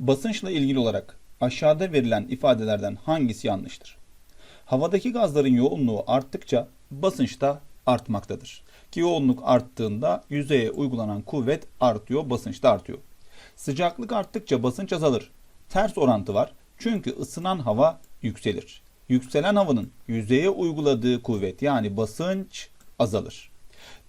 Basınçla ilgili olarak aşağıda verilen ifadelerden hangisi yanlıştır? Havadaki gazların yoğunluğu arttıkça basınç da artmaktadır. Ki yoğunluk arttığında yüzeye uygulanan kuvvet artıyor, basınç da artıyor. Sıcaklık arttıkça basınç azalır. Ters orantı var. Çünkü ısınan hava yükselir. Yükselen havanın yüzeye uyguladığı kuvvet yani basınç azalır.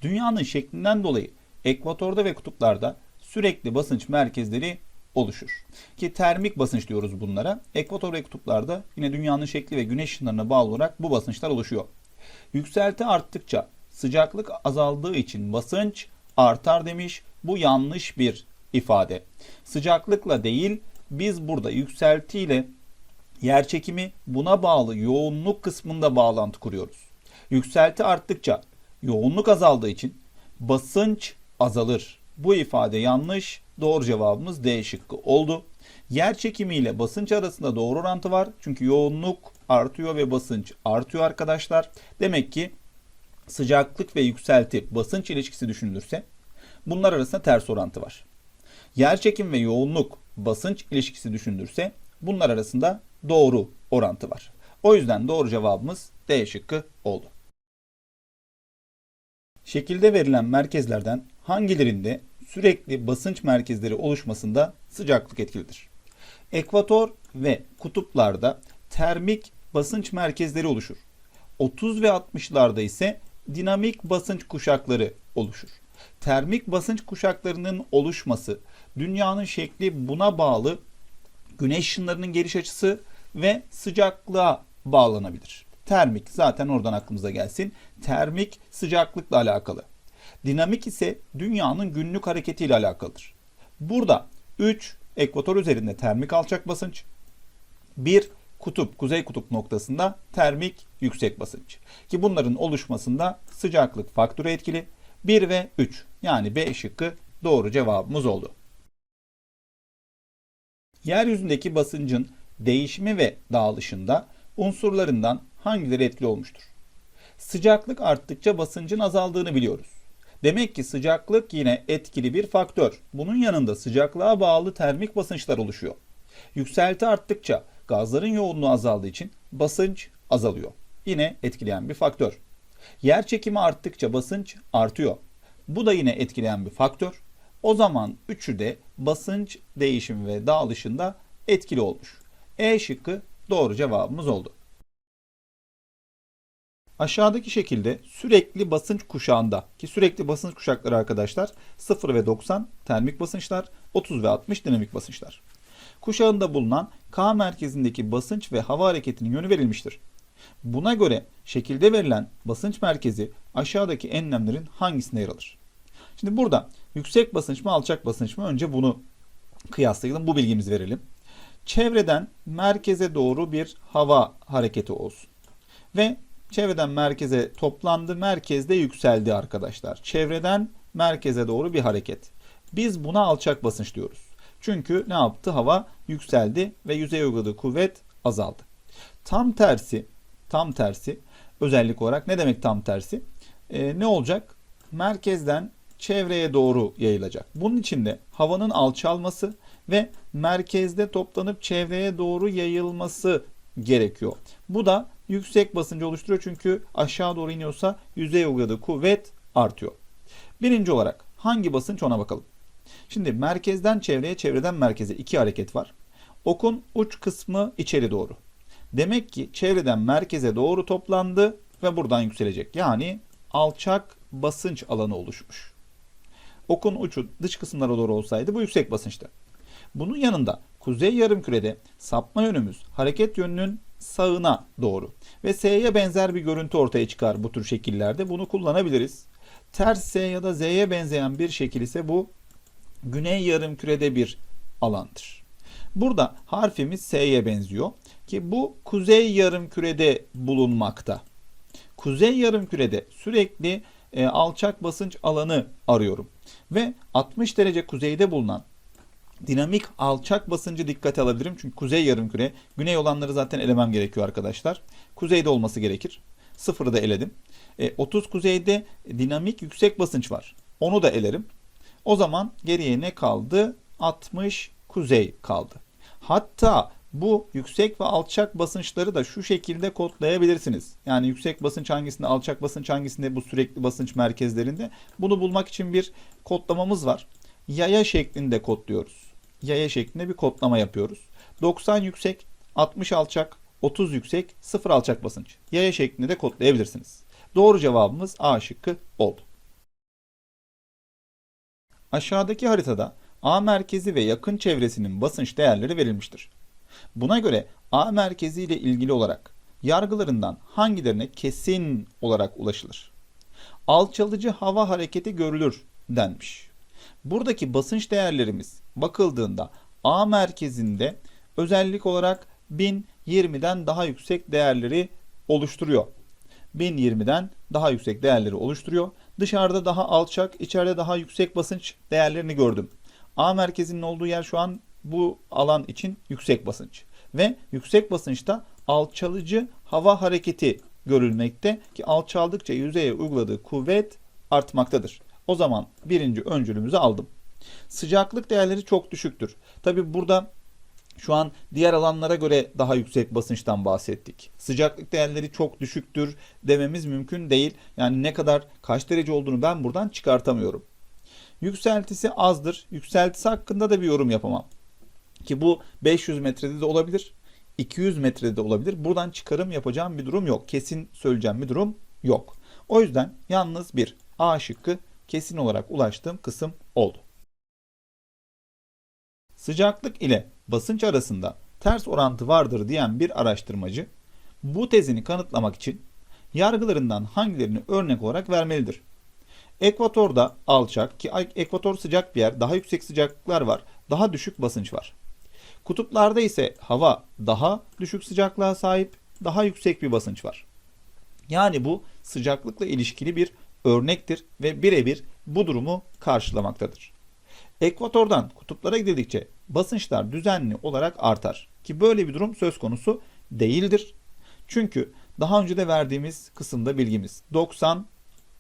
Dünyanın şeklinden dolayı ekvatorda ve kutuplarda sürekli basınç merkezleri oluşur. Ki termik basınç diyoruz bunlara. Ekvator ve kutuplarda yine dünyanın şekli ve güneş ışınlarına bağlı olarak bu basınçlar oluşuyor. Yükselti arttıkça sıcaklık azaldığı için basınç artar demiş. Bu yanlış bir ifade. Sıcaklıkla değil biz burada yükseltiyle yer çekimi buna bağlı yoğunluk kısmında bağlantı kuruyoruz. Yükselti arttıkça yoğunluk azaldığı için basınç azalır. Bu ifade yanlış. Doğru cevabımız D şıkkı oldu. Yer çekimi ile basınç arasında doğru orantı var. Çünkü yoğunluk artıyor ve basınç artıyor arkadaşlar. Demek ki sıcaklık ve yükselti basınç ilişkisi düşünülürse bunlar arasında ters orantı var. Yer çekim ve yoğunluk basınç ilişkisi düşünülürse bunlar arasında doğru orantı var. O yüzden doğru cevabımız D şıkkı oldu. Şekilde verilen merkezlerden hangilerinde sürekli basınç merkezleri oluşmasında sıcaklık etkilidir? Ekvator ve kutuplarda termik basınç merkezleri oluşur. 30 ve 60'larda ise dinamik basınç kuşakları oluşur. Termik basınç kuşaklarının oluşması dünyanın şekli buna bağlı güneş ışınlarının geliş açısı ve sıcaklığa bağlanabilir. Termik zaten oradan aklımıza gelsin. Termik sıcaklıkla alakalı. Dinamik ise dünyanın günlük hareketiyle alakalıdır. Burada 3 ekvator üzerinde termik alçak basınç, 1 kutup, kuzey kutup noktasında termik yüksek basınç. Ki bunların oluşmasında sıcaklık faktörü etkili. 1 ve 3 yani B şıkkı doğru cevabımız oldu. Yeryüzündeki basıncın değişimi ve dağılışında unsurlarından hangileri etkili olmuştur? Sıcaklık arttıkça basıncın azaldığını biliyoruz. Demek ki sıcaklık yine etkili bir faktör. Bunun yanında sıcaklığa bağlı termik basınçlar oluşuyor. Yükselti arttıkça gazların yoğunluğu azaldığı için basınç azalıyor. Yine etkileyen bir faktör. Yer çekimi arttıkça basınç artıyor. Bu da yine etkileyen bir faktör. O zaman üçü de basınç değişimi ve dağılışında etkili olmuş. E şıkkı doğru cevabımız oldu. Aşağıdaki şekilde sürekli basınç kuşağında ki sürekli basınç kuşakları arkadaşlar 0 ve 90 termik basınçlar, 30 ve 60 dinamik basınçlar. Kuşağında bulunan K merkezindeki basınç ve hava hareketinin yönü verilmiştir. Buna göre şekilde verilen basınç merkezi aşağıdaki enlemlerin hangisinde yer alır? Şimdi burada yüksek basınç mı alçak basınç mı önce bunu kıyaslayalım. Bu bilgimizi verelim. Çevreden merkeze doğru bir hava hareketi olsun. Ve çevreden merkeze toplandı, merkezde yükseldi arkadaşlar. Çevreden merkeze doğru bir hareket. Biz buna alçak basınç diyoruz. Çünkü ne yaptı? Hava yükseldi ve yüzeye uyguladığı kuvvet azaldı. Tam tersi, tam tersi özellik olarak ne demek tam tersi? Ee, ne olacak? Merkezden çevreye doğru yayılacak. Bunun için de havanın alçalması ve merkezde toplanıp çevreye doğru yayılması gerekiyor. Bu da yüksek basıncı oluşturuyor çünkü aşağı doğru iniyorsa yüzeye uyguladığı kuvvet artıyor. Birinci olarak hangi basınç ona bakalım. Şimdi merkezden çevreye, çevreden merkeze iki hareket var. Okun uç kısmı içeri doğru. Demek ki çevreden merkeze doğru toplandı ve buradan yükselecek. Yani alçak basınç alanı oluşmuş. Okun ucu dış kısımlara doğru olsaydı bu yüksek basınçtı. Bunun yanında kuzey yarımkürede sapma yönümüz hareket yönünün sağına doğru ve S'ye benzer bir görüntü ortaya çıkar bu tür şekillerde. Bunu kullanabiliriz. Ters S ya da Z'ye benzeyen bir şekil ise bu güney yarımkürede bir alandır. Burada harfimiz S'ye benziyor ki bu kuzey yarımkürede bulunmakta. Kuzey yarımkürede sürekli e, alçak basınç alanı arıyorum ve 60 derece kuzeyde bulunan dinamik alçak basıncı dikkate alabilirim. Çünkü kuzey yarımküre, güney olanları zaten elemem gerekiyor arkadaşlar. Kuzeyde olması gerekir. Sıfırı da eledim. E, 30 kuzeyde dinamik yüksek basınç var. Onu da elerim. O zaman geriye ne kaldı? 60 kuzey kaldı. Hatta bu yüksek ve alçak basınçları da şu şekilde kodlayabilirsiniz. Yani yüksek basınç hangisinde, alçak basınç hangisinde bu sürekli basınç merkezlerinde. Bunu bulmak için bir kodlamamız var. Yaya şeklinde kodluyoruz. Yaya şeklinde bir kodlama yapıyoruz. 90 yüksek, 60 alçak, 30 yüksek, 0 alçak basınç. Yaya şeklinde de kodlayabilirsiniz. Doğru cevabımız A şıkkı oldu. Aşağıdaki haritada A merkezi ve yakın çevresinin basınç değerleri verilmiştir. Buna göre A merkezi ile ilgili olarak yargılarından hangilerine kesin olarak ulaşılır? Alçalıcı hava hareketi görülür denmiş. Buradaki basınç değerlerimiz bakıldığında A merkezinde özellik olarak 1020'den daha yüksek değerleri oluşturuyor. 1020'den daha yüksek değerleri oluşturuyor. Dışarıda daha alçak, içeride daha yüksek basınç değerlerini gördüm. A merkezinin olduğu yer şu an bu alan için yüksek basınç. Ve yüksek basınçta alçalıcı hava hareketi görülmekte ki alçaldıkça yüzeye uyguladığı kuvvet artmaktadır. O zaman birinci öncülümüzü aldım. Sıcaklık değerleri çok düşüktür. Tabi burada şu an diğer alanlara göre daha yüksek basınçtan bahsettik. Sıcaklık değerleri çok düşüktür dememiz mümkün değil. Yani ne kadar kaç derece olduğunu ben buradan çıkartamıyorum. Yükseltisi azdır. Yükseltisi hakkında da bir yorum yapamam. Ki bu 500 metrede de olabilir. 200 metrede de olabilir. Buradan çıkarım yapacağım bir durum yok. Kesin söyleyeceğim bir durum yok. O yüzden yalnız bir A şıkkı kesin olarak ulaştığım kısım oldu. Sıcaklık ile basınç arasında ters orantı vardır diyen bir araştırmacı bu tezini kanıtlamak için yargılarından hangilerini örnek olarak vermelidir? Ekvatorda alçak ki ekvator sıcak bir yer, daha yüksek sıcaklıklar var, daha düşük basınç var. Kutuplarda ise hava daha düşük sıcaklığa sahip, daha yüksek bir basınç var. Yani bu sıcaklıkla ilişkili bir örnektir ve birebir bu durumu karşılamaktadır. Ekvatordan kutuplara gidildikçe basınçlar düzenli olarak artar ki böyle bir durum söz konusu değildir. Çünkü daha önce de verdiğimiz kısımda bilgimiz 90,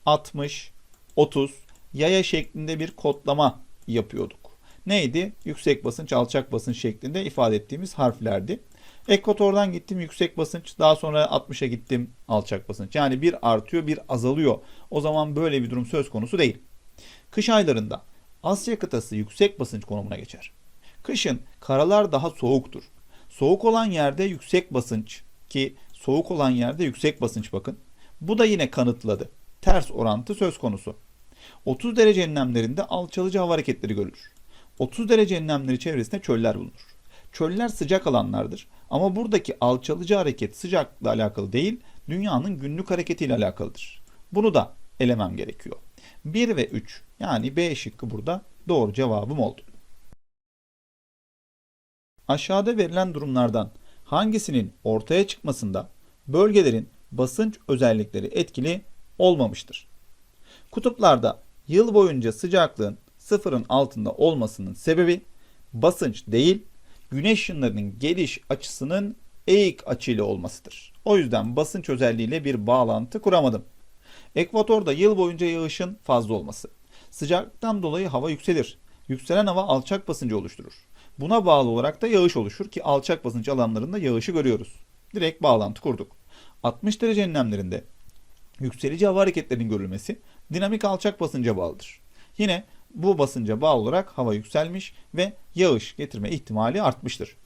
60, 30 yaya şeklinde bir kodlama yapıyorduk. Neydi? Yüksek basınç, alçak basınç şeklinde ifade ettiğimiz harflerdi. Ekvatordan gittim yüksek basınç, daha sonra 60'a gittim alçak basınç. Yani bir artıyor, bir azalıyor. O zaman böyle bir durum söz konusu değil. Kış aylarında Asya kıtası yüksek basınç konumuna geçer. Kışın karalar daha soğuktur. Soğuk olan yerde yüksek basınç ki soğuk olan yerde yüksek basınç bakın. Bu da yine kanıtladı. Ters orantı söz konusu. 30 derece enlemlerinde alçalıcı hava hareketleri görülür. 30 derece enlemleri çevresinde çöller bulunur. Çöller sıcak alanlardır ama buradaki alçalıcı hareket sıcaklıkla alakalı değil, dünyanın günlük hareketiyle alakalıdır. Bunu da elemem gerekiyor. 1 ve 3 yani B şıkkı burada doğru cevabım oldu. Aşağıda verilen durumlardan hangisinin ortaya çıkmasında bölgelerin basınç özellikleri etkili olmamıştır? Kutuplarda yıl boyunca sıcaklığın sıfırın altında olmasının sebebi basınç değil, güneş ışınlarının geliş açısının eğik açıyla olmasıdır. O yüzden basınç özelliğiyle bir bağlantı kuramadım. Ekvatorda yıl boyunca yağışın fazla olması. Sıcaklıktan dolayı hava yükselir. Yükselen hava alçak basıncı oluşturur. Buna bağlı olarak da yağış oluşur ki alçak basınç alanlarında yağışı görüyoruz. Direkt bağlantı kurduk. 60 derece enlemlerinde yükselici hava hareketlerinin görülmesi dinamik alçak basınca bağlıdır. Yine bu basınca bağlı olarak hava yükselmiş ve yağış getirme ihtimali artmıştır.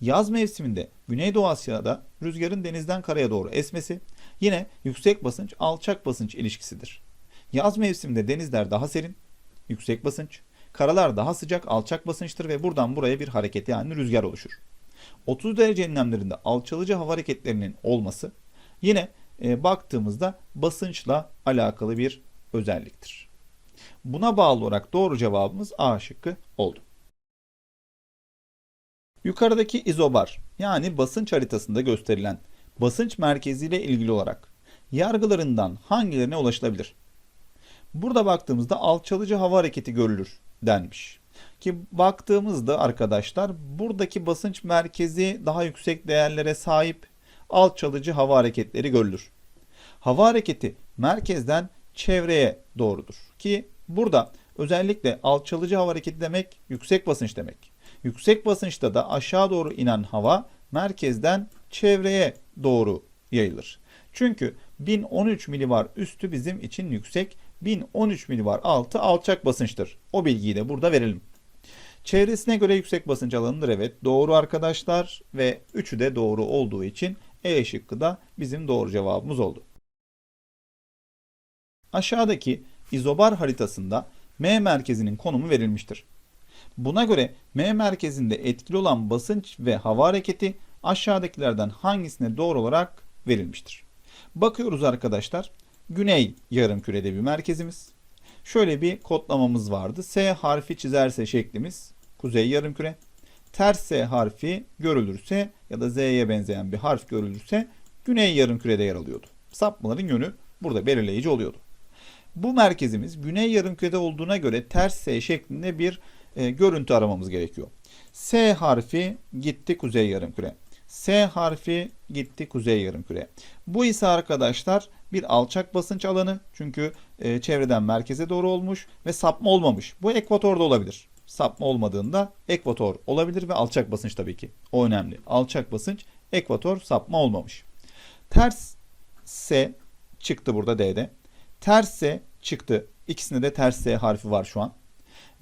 Yaz mevsiminde Güneydoğu Asya'da rüzgarın denizden karaya doğru esmesi yine yüksek basınç alçak basınç ilişkisidir. Yaz mevsiminde denizler daha serin, yüksek basınç, karalar daha sıcak alçak basınçtır ve buradan buraya bir hareket yani rüzgar oluşur. 30 derece enlemlerinde alçalıcı hava hareketlerinin olması yine e, baktığımızda basınçla alakalı bir özelliktir. Buna bağlı olarak doğru cevabımız A şıkkı oldu. Yukarıdaki izobar yani basınç haritasında gösterilen basınç merkeziyle ilgili olarak yargılarından hangilerine ulaşılabilir? Burada baktığımızda alçalıcı hava hareketi görülür denmiş. Ki baktığımızda arkadaşlar buradaki basınç merkezi daha yüksek değerlere sahip alçalıcı hava hareketleri görülür. Hava hareketi merkezden çevreye doğrudur. Ki burada özellikle alçalıcı hava hareketi demek yüksek basınç demek. yüksek basınçta da aşağı doğru inen hava merkezden çevreye doğru yayılır. Çünkü 1013 milibar üstü bizim için yüksek, 1013 milibar altı alçak basınçtır. O bilgiyi de burada verelim. Çevresine göre yüksek basınç alanıdır evet. Doğru arkadaşlar ve üçü de doğru olduğu için E şıkkı da bizim doğru cevabımız oldu. Aşağıdaki izobar haritasında M merkezinin konumu verilmiştir. Buna göre M merkezinde etkili olan basınç ve hava hareketi aşağıdakilerden hangisine doğru olarak verilmiştir? Bakıyoruz arkadaşlar. Güney yarımkürede bir merkezimiz. Şöyle bir kodlamamız vardı. S harfi çizerse şeklimiz kuzey yarımküre. Ters S harfi görülürse ya da Z'ye benzeyen bir harf görülürse güney yarımkürede yer alıyordu. Sapmaların yönü burada belirleyici oluyordu. Bu merkezimiz güney yarımkürede olduğuna göre ters S şeklinde bir e, görüntü aramamız gerekiyor. S harfi gitti kuzey yarımküre. S harfi gitti kuzey yarımküre. Bu ise arkadaşlar bir alçak basınç alanı. Çünkü e, çevreden merkeze doğru olmuş ve sapma olmamış. Bu ekvatorda olabilir. Sapma olmadığında ekvator olabilir ve alçak basınç tabii ki. O önemli. Alçak basınç, ekvator, sapma olmamış. Ters S çıktı burada D'de. Ters S çıktı. İkisinde de ters S harfi var şu an.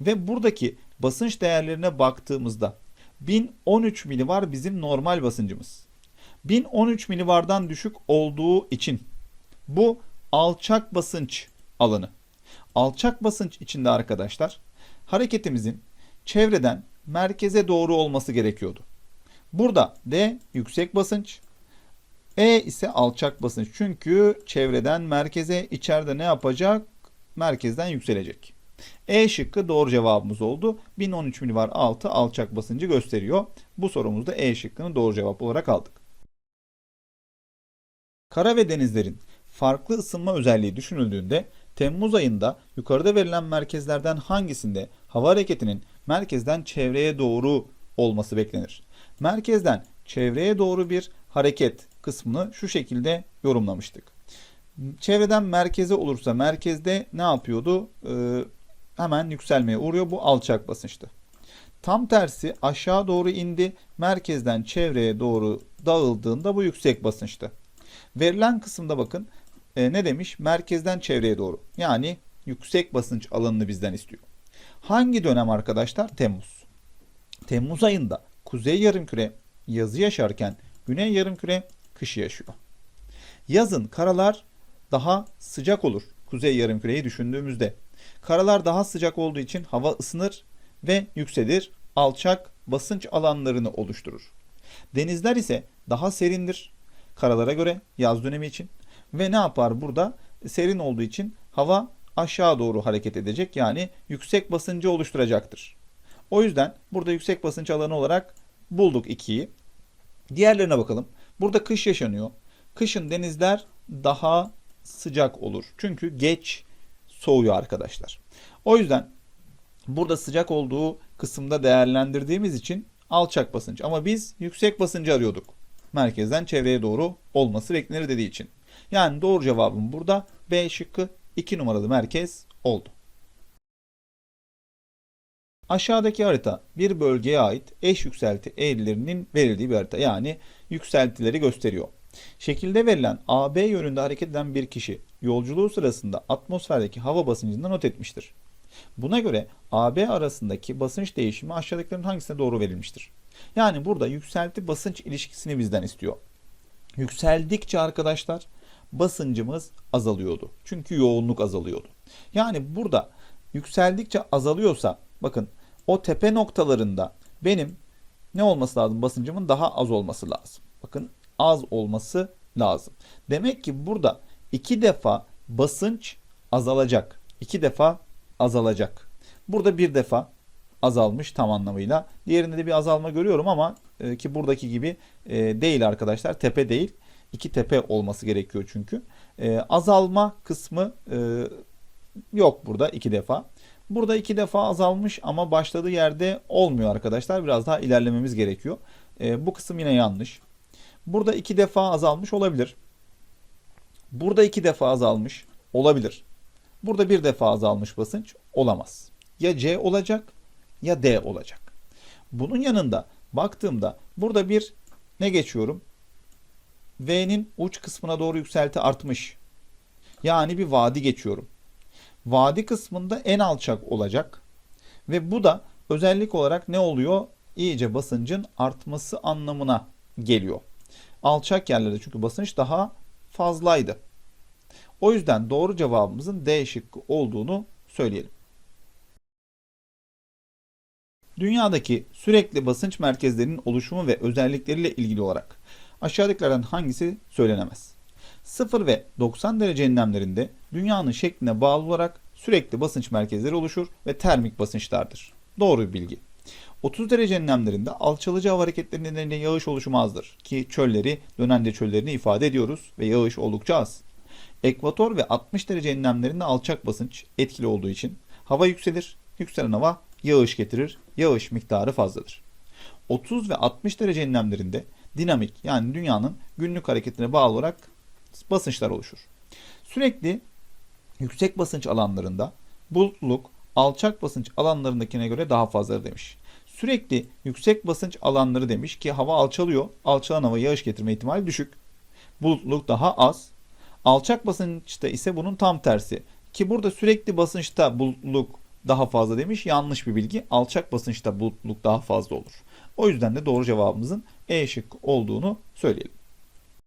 Ve buradaki basınç değerlerine baktığımızda 1013 milibar bizim normal basıncımız. 1013 milibardan düşük olduğu için bu alçak basınç alanı. Alçak basınç içinde arkadaşlar hareketimizin çevreden merkeze doğru olması gerekiyordu. Burada D yüksek basınç, E ise alçak basınç. Çünkü çevreden merkeze içeride ne yapacak? Merkezden yükselecek. E şıkkı doğru cevabımız oldu. 1013 milibar altı alçak basıncı gösteriyor. Bu sorumuzda E şıkkını doğru cevap olarak aldık. Kara ve denizlerin farklı ısınma özelliği düşünüldüğünde Temmuz ayında yukarıda verilen merkezlerden hangisinde hava hareketinin merkezden çevreye doğru olması beklenir? Merkezden çevreye doğru bir hareket kısmını şu şekilde yorumlamıştık. Çevreden merkeze olursa merkezde ne yapıyordu? Ee, hemen yükselmeye uğruyor. Bu alçak basınçtı. Tam tersi aşağı doğru indi. Merkezden çevreye doğru dağıldığında bu yüksek basınçtı. Verilen kısımda bakın e, ne demiş? Merkezden çevreye doğru. Yani yüksek basınç alanını bizden istiyor. Hangi dönem arkadaşlar? Temmuz. Temmuz ayında kuzey yarımküre yazı yaşarken güney yarımküre kışı yaşıyor. Yazın karalar daha sıcak olur. Kuzey yarımküreyi düşündüğümüzde. Karalar daha sıcak olduğu için hava ısınır ve yükselir. Alçak basınç alanlarını oluşturur. Denizler ise daha serindir. Karalara göre yaz dönemi için. Ve ne yapar burada? Serin olduğu için hava aşağı doğru hareket edecek. Yani yüksek basıncı oluşturacaktır. O yüzden burada yüksek basınç alanı olarak bulduk 2'yi. Diğerlerine bakalım. Burada kış yaşanıyor. Kışın denizler daha sıcak olur. Çünkü geç soğuyor arkadaşlar. O yüzden burada sıcak olduğu kısımda değerlendirdiğimiz için alçak basınç. Ama biz yüksek basıncı arıyorduk. Merkezden çevreye doğru olması beklenir dediği için. Yani doğru cevabım burada B şıkkı 2 numaralı merkez oldu. Aşağıdaki harita bir bölgeye ait eş yükselti eğrilerinin verildiği bir harita. Yani yükseltileri gösteriyor. Şekilde verilen AB yönünde hareket eden bir kişi yolculuğu sırasında atmosferdeki hava basıncını not etmiştir. Buna göre AB arasındaki basınç değişimi aşağıdakilerin hangisine doğru verilmiştir? Yani burada yükselti basınç ilişkisini bizden istiyor. Yükseldikçe arkadaşlar basıncımız azalıyordu. Çünkü yoğunluk azalıyordu. Yani burada yükseldikçe azalıyorsa bakın o tepe noktalarında benim ne olması lazım? Basıncımın daha az olması lazım. Bakın az olması lazım. Demek ki burada iki defa basınç azalacak. İki defa azalacak. Burada bir defa azalmış tam anlamıyla. Diğerinde de bir azalma görüyorum ama e, ki buradaki gibi e, değil arkadaşlar. Tepe değil. İki tepe olması gerekiyor çünkü. E, azalma kısmı e, yok burada iki defa. Burada iki defa azalmış ama başladığı yerde olmuyor arkadaşlar. Biraz daha ilerlememiz gerekiyor. E, bu kısım yine yanlış. Burada iki defa azalmış olabilir. Burada iki defa azalmış olabilir. Burada bir defa azalmış basınç olamaz. Ya C olacak ya D olacak. Bunun yanında baktığımda burada bir ne geçiyorum? V'nin uç kısmına doğru yükselti artmış. Yani bir vadi geçiyorum. Vadi kısmında en alçak olacak. Ve bu da özellik olarak ne oluyor? İyice basıncın artması anlamına geliyor. Alçak yerlerde çünkü basınç daha fazlaydı. O yüzden doğru cevabımızın D şıkkı olduğunu söyleyelim. Dünyadaki sürekli basınç merkezlerinin oluşumu ve özellikleriyle ilgili olarak aşağıdakilerden hangisi söylenemez? 0 ve 90 derece enlemlerinde dünyanın şekline bağlı olarak sürekli basınç merkezleri oluşur ve termik basınçlardır. Doğru bir bilgi. 30 derece enlemlerinde alçalıcı hava hareketleri nedeniyle yağış oluşumu azdır ki çölleri dönende çöllerini ifade ediyoruz ve yağış oldukça az. Ekvator ve 60 derece enlemlerinde alçak basınç etkili olduğu için hava yükselir. Yükselen hava yağış getirir. Yağış miktarı fazladır. 30 ve 60 derece enlemlerinde dinamik yani dünyanın günlük hareketine bağlı olarak basınçlar oluşur. Sürekli yüksek basınç alanlarında bulutluluk alçak basınç alanlarındakine göre daha fazladır demiş. Sürekli yüksek basınç alanları demiş ki hava alçalıyor. Alçalan hava yağış getirme ihtimali düşük. Bulutluluk daha az. Alçak basınçta ise bunun tam tersi. Ki burada sürekli basınçta bulutluluk daha fazla demiş. Yanlış bir bilgi. Alçak basınçta bulutluluk daha fazla olur. O yüzden de doğru cevabımızın E şıkkı olduğunu söyleyelim.